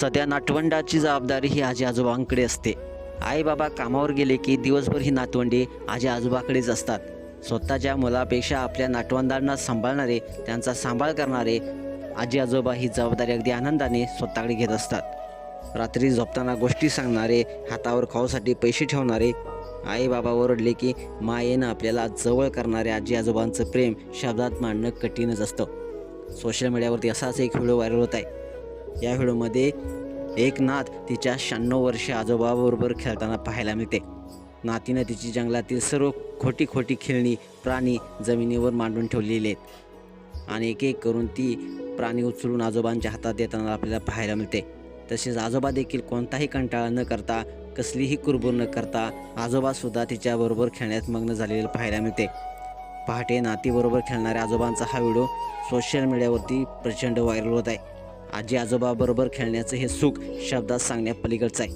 सध्या नातवंडाची जबाबदारी ही आजी आजोबांकडे असते. आई बाबा कामावर गेले की दिवसभर ही नातवंडी आजी आजोबाकडेच असतात. स्वतःच्या मुलापेक्षा आपल्या नातवंडांना सांभाळणारे त्यांचा सांभाळ करणारे आजी आजोबा ही जबाबदारी अगदी आनंदाने स्वतःकडे घेत असतात. रात्री झोपताना गोष्टी सांगणारे हातावर खाऊसाठी पैसे ठेवणारे आई बाबा ओरडले की मायेनं आपल्याला जवळ करणारे आजी आजोबांचं प्रेम शब्दात मांडणं कठीणच असतं. सोशल मीडियावरती असाच एक व्हिडिओ व्हायरल होत आहे. या व्हिडिओमध्ये एक नात तिच्या शहाण्णव वर्षे आजोबाबरोबर खेळताना पाहायला मिळते. नातीनं तिची जंगलातील सर्व खोटी खोटी खेळणी प्राणी जमिनीवर मांडून ठेवलेली आहेत. आणि एक एक करून ती प्राणी उचलून आजोबांच्या हातात देताना आपल्याला पाहायला मिळते. तसेच आजोबा देखील कोणताही कंटाळा न करता कसलीही कुरबुर न करता आजोबासुद्धा तिच्याबरोबर खेळण्यात मग्न झालेले पाहायला मिळते. पहाटे नातीबरोबर खेळणाऱ्या आजोबांचा हा व्हिडिओ सोशल मीडियावरती प्रचंड व्हायरल होत आहे. आजी आजोबाबरोबर खेळण्याचं हे सुख शब्दात सांगण्यापलीकडचं आहे.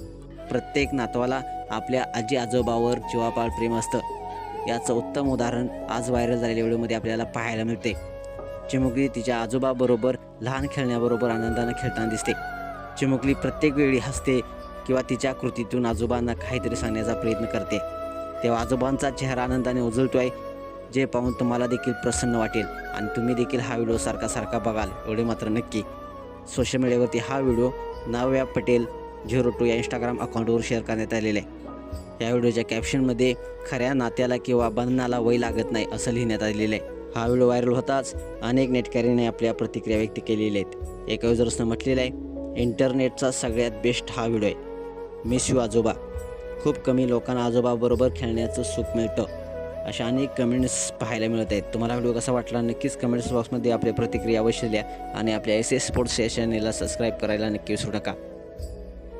प्रत्येक नातवाला आपल्या आजी आजोबावर जीवापाळ प्रेम असतं. याचं उत्तम उदाहरण आज व्हायरल झालेल्या व्हिडिओमध्ये आपल्याला पाहायला मिळते. चिमुकली तिच्या आजोबाबरोबर लहान खेळण्याबरोबर आनंदानं खेळताना दिसते. चिमुकली प्रत्येक वेळी हसते किंवा तिच्या कृतीतून आजोबांना काहीतरी सांगण्याचा प्रयत्न करते. तेव्हा आजोबांचा चेहरा आनंदाने उजळतो आहे जे पाहून तुम्हाला देखील प्रसन्न वाटेल. आणि तुम्ही देखील हा व्हिडिओ सारखा सारखा बघाल एवढे मात्र नक्की. सोशल मीडियावरती हा video Navya Patel zero two या इंस्टाग्राम अकाउंटवर शेअर करण्यात आलेला आहे. या व्हिडिओच्या कॅप्शनमध्ये खऱ्या नात्याला किंवा बंधनाला वय लागत नाही असं लिहिण्यात आलेलं आहे. हा व्हिडिओ व्हायरल होताच अनेक नेटकऱ्यांनी आपल्या प्रतिक्रिया व्यक्त केलेल्या आहेत. एका युजर्सनं म्हटलेलं आहे इंटरनेटचा सगळ्यात बेस्ट हा व्हिडिओ आहे. मिस यू आजोबा. खूप कमी लोकांना आजोबाबरोबर खेळण्याचं सुख मिळतं. अशा अनेक कमेंट्स पाहायला मिळत आहेत. तुम्हाला व्हिडिओ कसा वाटला? नक्कीच कमेंट्स बॉक्समध्ये आपल्या प्रतिक्रिया अवश्य द्या आणि आपल्या एस एस स्पोर्ट्स या चॅनेलला सबस्क्राईब करायला नक्की विसरू नका.